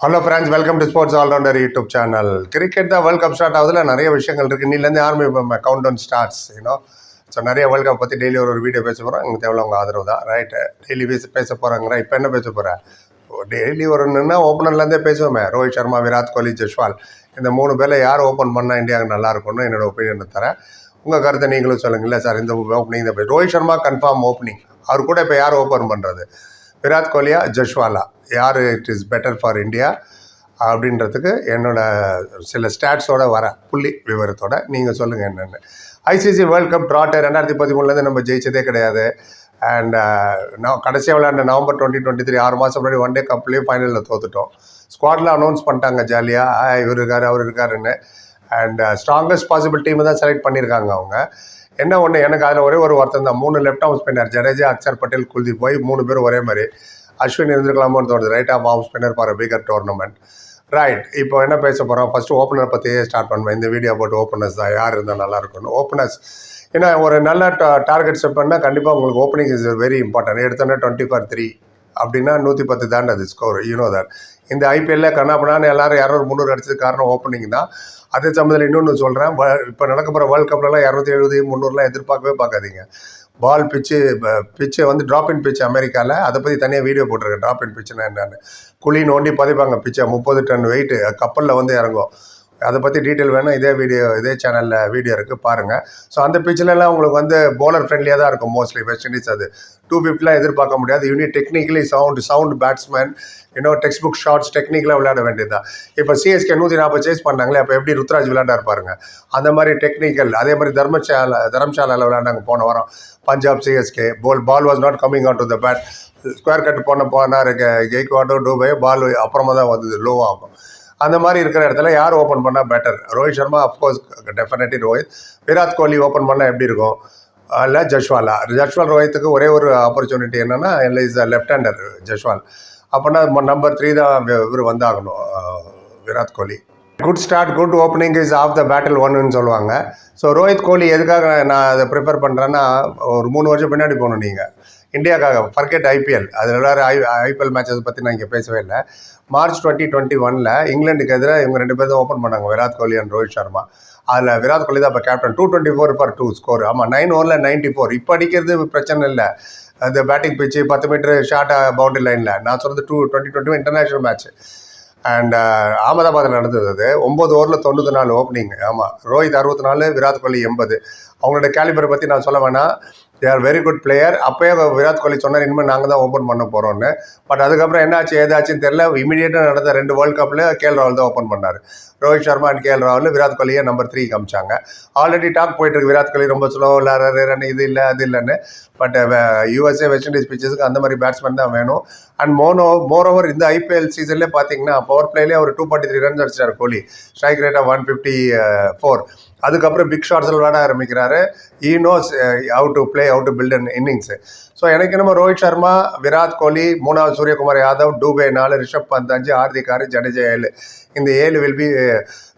Hello friends welcome to sports allrounder YouTube channel cricket தான் world cup start ஆகுதுல நிறைய விஷயங்கள் இருக்குது நீலேருந்து army count down starts you know so நிறைய world cup பற்றி டெய்லி ஒரு ஒரு வீடியோ பேச போகிறோம் எங்களுக்கு தேவை உங்கள் ஆதரவு தான். ரைட்டு டெய்லி பேச பேச போகிறாங்களா இப்போ என்ன பேச போகிறேன் டெய்லி ஒரு நின்னா ஓப்பனர்லேருந்தே பேசுவோமே. ரோஹித் சர்மா விராட் கோலி ஜெஷ்வால். இந்த மூணு பேரில் யார் ஓப்பன் பண்ணால் இந்தியாவுக்கு நல்லா இருக்கும்னு என்னோட ஒப்பீனியன் தரேன் உங்கள் கருத்தை நீங்களும் சொல்லுங்கள் இல்லை சார். இந்த ஓப்பனிங் இந்த ரோஹித் சர்மா கன்ஃபார்ம் ஓப்பனிங் அவர் கூட இப்போ யார் ஓப்பன் பண்ணுறது விராட் கோலியா ஜஷ்வாலா. யார் it is better for India அப்படின்றதுக்கு என்னோட சில ஸ்டாட்ஸோட வர புள்ளி விவரத்தோட நீங்கள் சொல்லுங்கள் என்னென்னு. ஐசிசி வேர்ல்ட் கப் ட்ராட்டு ரெண்டாயிரத்தி பதிமூணுலேருந்து நம்ம ஜெயிச்சதே கிடையாது. அண்ட் நான் கடைசியாக விளையாண்ட நவம்பர் டுவெண்ட்டி டுவெண்ட்டி த்ரீ ஆறு மாதம் முன்னாடி ஒன் டே கப்லேயும் ஃபைனலில் தோத்துட்டோம். ஸ்குவாடில் அனௌன்ஸ் பண்ணிட்டாங்க ஜாலியாக இவர் இருக்கார் அவர் இருக்காருன்னு. அண்ட் ஸ்ட்ராங்கஸ்ட் பாசிபிள் டீம் தான் செலக்ட் பண்ணியிருக்காங்க அவங்க. என்ன ஒன்று எனக்கு அதில் ஒரே ஒரு வருத்தம் தான். மூணு left off spinner Jadeja Axar Patel Kuldeep போய் மூணு பேரும் ஒரே மாதிரி. அஸ்வின் இருந்திருக்கலாமோன்னு தோணுது. Right off off spinner for bigger tournament right இப்போ என்ன பேச போகிறோம் ஃபஸ்ட்டு ஓப்பனர் பற்றியே ஸ்டார்ட் பண்ணுவேன் இந்த வீடியோ போட்டு ஓப்பனர்ஸ் தான். யார் இருந்தால் நல்லா இருக்கும்னு. ஓப்பனர்ஸ் ஏன்னா ஒரு நல்ல டார்கெட் செட் பண்ணால் கண்டிப்பாக உங்களுக்கு ஓப்பனிங் இஸ் வெரி இம்பார்ட்டன்ட் எடுத்தோன்னே டுவெண்ட்டி ஃபார் த்ரீ அப்படின்னா நூற்றி பத்து தாண்டது ஸ்கோர் யூனோ தட் இந்த ஐபிஎல்ல கண்ணாப்பண்ணான்னு எல்லாரும் இரநூறு முந்நூறு அடிச்சது காரணம் ஓப்பனிங் தான். அதே சமயத்தில் இன்னொன்று சொல்கிறேன் இப்போ நடக்க போகிற வேர்ல்ட் கப்லலாம் இரநூத்தி எழுபது முந்நூறுலாம் எதிர்பார்க்கவே பார்க்காதீங்க. பால் பிச்சு பிச்சை வந்து ட்ராப் இன் பிச் அமெரிக்காவில் அதை பற்றி தனியாக வீடியோ போட்டிருக்கேன். ட்ராப் இன் பிச்சுனா என்னென்னு. குழி நோண்டி பதிப்பாங்க பிச்சை முப்பது டன் வெயிட்டு கப்பலில் வந்து இறங்கும். அதை பற்றி டீட்டெயில் வேணும். இதே வீடியோ இதே சேனலில் வீடியோ இருக்குது பாருங்கள் ஸோ அந்த பிச்சிலலாம் உங்களுக்கு வந்து போலர் ஃப்ரெண்ட்லியாக தான் இருக்கும் மோஸ்ட்லி வெஸ்ட் இண்டீஸ் அது. டூ ஃபிஃப்டிலாம் எதிர்பார்க்க முடியாது. You need technically sound sound batsman இன்னும் டெக்ஸ்ட் புக் ஷார்ட்ஸ் டெக்னிக்கலாக விளையாட வேண்டியது தான் இப்போ சிஎஸ்கே நூற்றி நாற்பது சேஸ் பண்ணாங்களே அப்போ எப்படி ருத்ராஜ் விளையாண்டா இருப்பாருங்க அந்த மாதிரி டெக்னிக்கல் அதே மாதிரி தர்மசாலா தர்மசாலாவில் விளையாண்டாங்க போன வாரம். Punjab CSK ball ball was not coming out to the bat square cut பண்ண போனார் கெய்க்வாடோ டூபே பால் அப்புறமா தான் வந்தது லோவாகும் அந்த மாதிரி இருக்கிற இடத்துல யார் ஓப்பன் பண்ணால் better Rohit Sharma of course definitely Rohit. Virat Kohli open பண்ணால் எப்படி இருக்கும்? இல்லை ஜஷ்வாலா. ஜஷ்வால் ரோஹித்துக்கு ஒரே ஒரு ஆப்பர்ச்சுனிட்டி என்னென்னா இஸ் லெஃப்ட் ஹேண்டர் ஜஷ்வால். அப்போனா நம்பர் த்ரீ தான் இவர் வந்தாகணும் Virat Kohli. Good start good opening is half the battle ஒன்னு சொல்லுவாங்க. ஸோ ரோஹித் கோலி எதுக்காக நான் அதை ப்ரிப்பேர் பண்ணுறேன்னா ஒரு மூணு வருஷம் பின்னாடி போகணும் நீங்கள் இந்தியாக்காக ஃபர்கெட் ஐபிஎல் அதில் விளையாட ஐ ஐபிஎல் மேட்சஸ் பற்றி நான் இங்கே பேசவே இல்லை. மார்ச் டுவெண்ட்டி டுவெண்ட்டி ஒனில் இங்கிலாந்துக்கு எதிராக இவங்க ரெண்டு பேரும் ஓப்பன் பண்ணாங்க. விராட் கோலி அண்ட் ரோஹித் சர்மா. அதில் விராட் கோலி தான் இப்போ captain two twenty four for two score ஆமாம் நைன் ஓவரில் நைன்ட்டி ஃபோர் இப்போ அடிக்கிறது பிரச்சனை இல்லை. அந்த பேட்டிங் பிச்சு பத்து மீட்டர் ஷார்ட்டாக பவுண்டரி லைனில் நான் சொன்னது two twenty twenty international match and அகமதாபாத்தில் நடந்தது அது. ஒம்பது ஓவரில் தொண்ணூற்றி நாலு ஓப்பனிங் ஆமாம் ரோஹித் அறுபத்தி நாலு விராட் கோலி எண்பது. அவங்களோட கேலிபரை பற்றி நான் சொல்ல வேணாம். They are very good player அப்போயே விராட் கோலி சொன்னார் இனிமேல் நாங்கள் தான் ஓப்பன் பண்ண போகிறோன்னு பட் அதுக்கப்புறம் என்னாச்சு ஏதாச்சுன்னு தெரியல. இமீடியட்டாக நடந்த ரெண்டு வேர்ல்ட் கப்பில் கேஎல் ராகுல் தான் ஓப்பன் பண்ணார். ரோஹித் சர்மா அண்ட் கேஎல் ராகுல் விராட் கோலியை நம்பர் த்ரீ காமிச்சாங்க. ஆல்ரெடி டாக் போயிட்டு இருக்கு. விராட் கோலி ரொம்ப ஸ்லோ விளாட்றாரு ரன் இது இல்லை அது இல்லைன்னு. But U S A West Indies பிச்சர்ஸுக்கு அந்த மாதிரி பேட்ஸ்மேன் தான் வேணும். அண்ட் மோனோ மோர் ஓவர் இந்த ஐபிஎல் சீசன்லேயே பார்த்தீங்கன்னா பவர் பிளேலேயே ஒரு டூ ஃபார்ட்டி த்ரீ ரன்ஸ் அடிச்சார் Kohli. Strike rate of one fifty four அதுக்கப்புறம் பிக் ஷாட்ஸில் விளாட ஆரம்பிக்கிறாரு. He knows how to play how to build an innings so எனக்கு என்னமோ ரோஹித் சர்மா விராட் கோலி மூணாவது சூரியகுமார் யாதவ் டூபே நாலு ரிஷப் பந்த் அஞ்சு ஹார்திக் ஆறு ஜடேஜா ஏழு. இந்த ஏழு வில் பி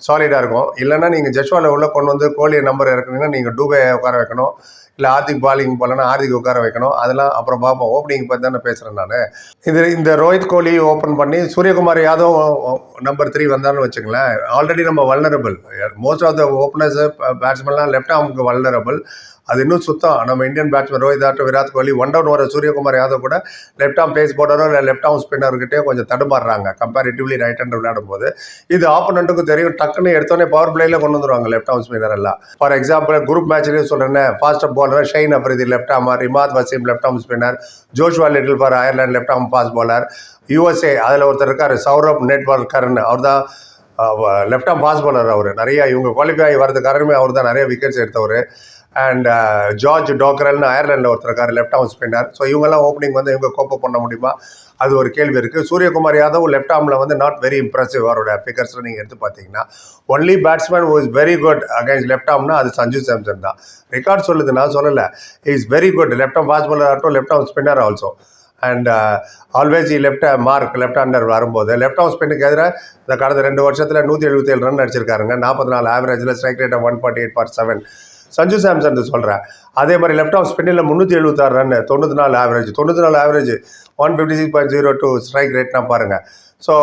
சாலிடாக இருக்கும். இல்லைன்னா நீங்கள் ஜஸ்வாலை உள்ளே கொண்டு வந்து கோலியை நம்பர் இறக்குனீங்கன்னா நீங்கள் டூபே உட்கார வைக்கணும். இல்லை ஹார்திக் பாலிங் போலன்னா ஹார்திக் உட்கார வைக்கணும். அதெல்லாம் அப்புறம் பார்ப்போம். ஓப்பனிங் பற்றி தானே பேசுகிறேன் நான். இது இந்த ரோஹித் கோலி ஓப்பன் பண்ணி Suryakumar Yadav uh, uh, number three வந்தான்னு வச்சுங்களேன் ஆல்ரெடி நம்ம vulnerable most of the openers பேட்ஸ்மென்லாம் left ஆர்முக்கு வல்னரபிள் அது இன்னும் சுத்தம். நம்ம இந்தியன் பேட்ஸ்மேன் ரோஹித் ஆட்டம் விராட் கோலி ஒன் டவுன் வர சூரியகுமார் யாதவ் கூட லெஃப்ட் ஆம் பேஸ் போர்டரோ இல்லை லெஃப்ட் ஆம் ஸ்பின்னர்கிட்டே கொஞ்சம் தடுமாறுறாங்க. கம்பேரிட்டிவ்லி ரைட் ஹேண்டர் விளையாடும் போது இது ஆப்போனண்ட்டுக்கு தெரியும். டக்குன்னு எடுத்தோடனே பவர் பிளேயில் கொண்டு வந்துருவாங்க லெஃப்ட் ஆம் ஸ்பின்னர் எல்லாம். ஃபார் எக்ஸாம்பிள் குரூப் மேட்ச்லேயும் சொல்கிறேன் fast bowler Shaheen Afridi left Amir Imad Wasim left arm spinner Joshua Little for Ireland left arm fast bowler USA அதில் ஒருத்தர் இருக்கார் சௌரப் நெட்வால்கர்னு அவர் தான் லெஃப்ட் ஆம் ஃபாஸ்ட் பாலர் அவர். நிறைய இவங்க குவாலிஃபை ஆகி வரது காரணமே அவர் தான். நிறைய விக்கெட்ஸ் எடுத்தவர். அண்ட் ஜார்ஜ் டோக்கரல்னு அயர்லாண்டில் ஒருத்தர் இருக்கார் லெஃப்ட் ஆம் ஸ்பின்னர் ஸோ இவங்கெல்லாம் ஓப்பனிங் வந்து இவங்க கோப்பப் பண்ண முடியுமா? அது ஒரு கேள்வி இருக்குது சூரியகுமார் யாதவ் லெஃப்ட் ஆர்மில் வந்து நாட் வெரி இம்ப்ரெசிவ் அவரோட ஃபிகர்ஸில் நீங்கள் எடுத்து பார்த்தீங்கன்னா only batsman is very good against left ஆர்ம்னா அது சஞ்சு சாம்சன் தான். ரெக்கார்ட் சொல்லுது நான் சொல்லலை. Is very good left arm fast bowler ஆகட்டும் left arm spinner also and always left mark left hander வரும்போது. லெஃப்ட் ஆஃப் ஸ்பின்னுக்கு எதிராக இந்த கடந்த ரெண்டு வருஷத்தில் நூற்றி எழுபத்தேழு ரன் அடிச்சிருக்காருங்க. நாற்பத்தி நாலு ஆவரேஜில் strike rate one forty eight for seven Sanju Samson சொல்கிறேன் அதே மாதிரி லெஃப்ட் ஆஃப் ஸ்பின்னில் முந்நூற்றி எழுபத்தாறு ரன் தொண்ணூற்றி நாலு ஆவரேஜ் தொண்ணூற்றி நாலு average one fifty six point zero two strike ரேட்னா பாருங்கள் so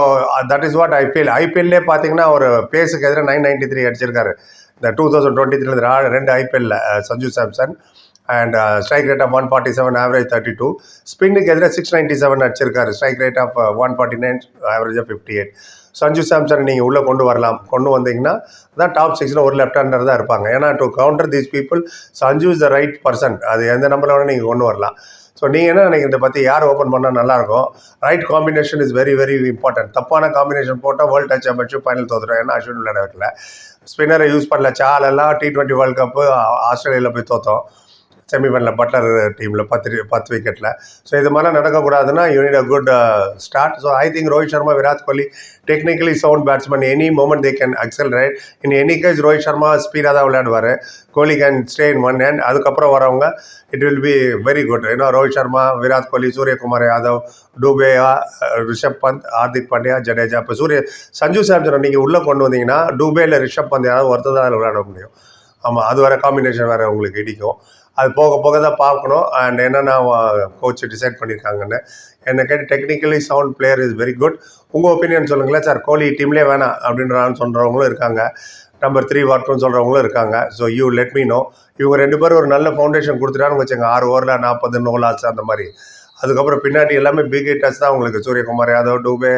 that is what IPL ஐபிஎல்லே பார்த்தீங்கன்னா ஒரு பேஸுக்கு எதிராக நைன் நைன்ட்டி த்ரீ அடிச்சிருக்காரு. இந்த டூ தௌசண்ட் டுவெண்ட்டி த்ரீல ரெண்டு ஐபிஎல்ல Sanju Samson. And strike rate of one forty seven average thirty two ஸ்பின்னுக்கு எதிராக சிக்ஸ் நைன்ட்டி செவன் அடிச்சிருக்காரு strike rate of one forty nine ஆவரேஜாக ஃபிஃப்டி எயிட் சஞ்சு சாம்சன் நீங்கள் உள்ளே கொண்டு வரலாம். கொண்டு வந்தீங்கன்னா தான் டாப் சிக்ஸில் ஒரு லெஃப்ட் ஹேண்டர் தான் இருப்பாங்க. ஏன்னா to counter these people Sanju is the right person அது எந்த நம்பரில் வேணால் நீங்கள் கொண்டு வரலாம். ஸோ நீங்கள் என்ன நினைக்கிறத பற்றி யார் ஓப்பன் பண்ணால் நல்லாயிருக்கும்? Right combination is very very important தப்பான காம்பினேஷன் போட்டால் வேர்ல்டு டச் சாம்பியன்ஷிப் ஃபைனல் தோற்றுடும் ஏன்னா அஸ்வின் விளையாட வைக்கல ஸ்பின்னரை யூஸ் பண்ணல. சாலெல்லாம் டி டுவெண்ட்டி வேர்ல்டு கப்பு ஆஸ்திரேலியாவில் போய் தோற்றோம் செமிஃபைனலில் பட்லர் டீமில் பத்து பத்து விக்கெட்டில் ஸோ இது மாதிரிலாம் நடக்கக்கூடாதுன்னா you need a good start so I think Rohit Sharma Virat Kohli technically sound batsman any moment they can accelerate right in any case Rohit Sharma ஸ்பீடாக தான் விளையாடுவார். Kohli can stay in one hand அதுக்கப்புறம் வரவங்க it will be very good ஏன்னா ரோஹித் சர்மா விராட் கோலி சூரியகுமார் யாதவ் டூபேயா ரிஷப் பந்த் ஹார்திக் பாண்டியா ஜடேஜா இப்போ சூரிய சஞ்சு சாம்சனை நீங்கள் உள்ளே கொண்டு வந்தீங்கன்னா டூபேயில் ரிஷப் பந்த் யாராவது ஒருத்தர் தான் அதில் விளையாட முடியும். ஆமாம் அது வேறு காம்பினேஷன் வேறு உங்களுக்கு இடிக்கும். அது போக போக தான் பார்க்கணும். அண்ட் என்னென்ன கோச் டிசைட் பண்ணியிருக்காங்கன்னு என்னை கேட்டு technically sound player is very good உங்கள் ஒப்பீனியன் சொல்லுங்களேன் சார் கோலி டீம்லேயே வேணாம் அப்படின்றான்னு சொல்கிறவங்களும் இருக்காங்க. நம்பர் த்ரீ வரட்டும்னு சொல்கிறவங்களும் இருக்காங்க. So you let me know இவங்க ரெண்டு பேரும் ஒரு நல்ல ஃபவுண்டேஷன் கொடுத்துட்டான்னு வச்சுங்க ஆறு ஓவரில் நாற்பது நோலாச்சு அந்த மாதிரி. அதுக்கப்புறம் பின்னாடி எல்லாமே பிக் ஹிட்டர்ஸ் தான் உங்களுக்கு. சூரியகுமார் யாதவ் டூபே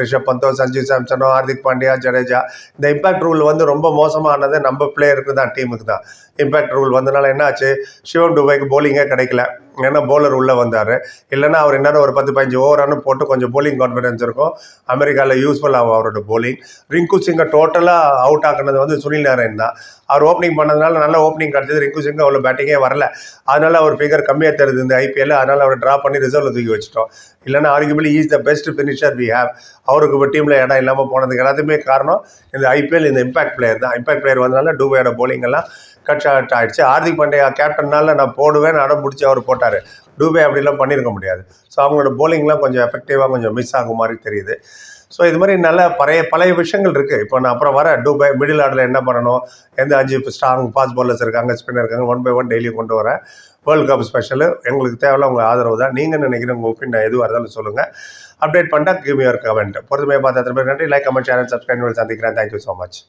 ரிஷப் பந்தோ சஞ்சீவ் சாம்சனோ ஹார்திக் பாண்டியா ஜடேஜா. இந்த இம்பாக்ட் ரூல் வந்து ரொம்ப மோசமானது நம்ம பிளேயருக்கு தான் டீமுக்கு தான். இம்பாக்ட் ரூல் வந்தனால என்ன ஆச்சு சிவம் டூபேக்கு போலிங்கே கிடைக்கல. ஏன்னா போலர் உள்ளே வந்தார். இல்லைன்னா அவர் என்னென்ன ஒரு பத்து பதினஞ்சு ஓவரானு போட்டு கொஞ்சம் போலிங் கான்ஃபிடன்ஸ் இருக்கும். அமெரிக்காவில் யூஸ்ஃபுல் ஆகும் அவரோட போலிங் ரிங்கு சிங்கை டோட்டலாக அவுட் ஆக்குனது வந்து சுனில் நாராயண் தான். அவர் ஓப்பனிங் பண்ணதுனால நல்ல ஓப்பனிங் கிடச்சது. ரிங்கு சிங் அவ்வளோ பேட்டிங்கே வரல. அதனால் அவர் ஃபிகர் கம்மியாக தருது இந்த ஐபிஎல் அதனால் அவர் ட்ரா பண்ணி ரிசர்வில் தூக்கி வச்சிட்டோம். இல்லைன்னா arguably is the best finisher we have அவருக்கு இப்போ டீமில் இடம் இல்லாமல் போனதுக்கு எல்லாத்துக்குமே காரணம் இந்த ஐபிஎல் இந்த இம்பாக்ட் பிளேயர் தான். இம்பாக்ட் பிளேயர் வந்தனால டூபாயோட bowling எல்லாம் கட் ஷார்ட் ஆகிடுச்சு ஹார்திக் பாண்டியா கேப்டன்னால நான் போடுவேன் அடம் பிடிச்சி அவர் போட்டார். டூபே அப்படிலாம் பண்ணியிருக்க முடியாது. ஸோ அவங்களோட போலிங்லாம் கொஞ்சம் எஃபெக்டிவாக கொஞ்சம் மிஸ் ஆகும் மாதிரி தெரியுது. ஸோ இது மாதிரி நல்ல பழைய பழைய விஷயங்கள் இருக்குது இப்போ நான் அப்புறம் வர டூபை மிடில் ஆர்டரில் என்ன பண்ணணும்? எந்த அஞ்சு ஸ்ட்ராங் ஃபாஸ்ட் பாலர்ஸ் இருக்காங்க ஸ்பின்னர் இருக்காங்க ஒன் பை ஒன் டெய்லியும் கொண்டு வரேன் வேர்ல்டு கப் ஸ்பெஷலு எங்களுக்கு தேவையில்ல உங்கள் ஆதரவு தான். நீங்கள் நினைக்கிற உங்கள் ஒப்பீனியன் எதுவாக இருந்தாலும் சொல்லுங்கள் அப்டேட் பண்ணிட்டா கிவ் யுவர் கமெண்ட் பொறுத்துமையை பார்த்து நன்றி. லைக் கமெண்ட் சேனல் சப்ஸ்கிரைப் சந்திக்கிறேன். Thank you so much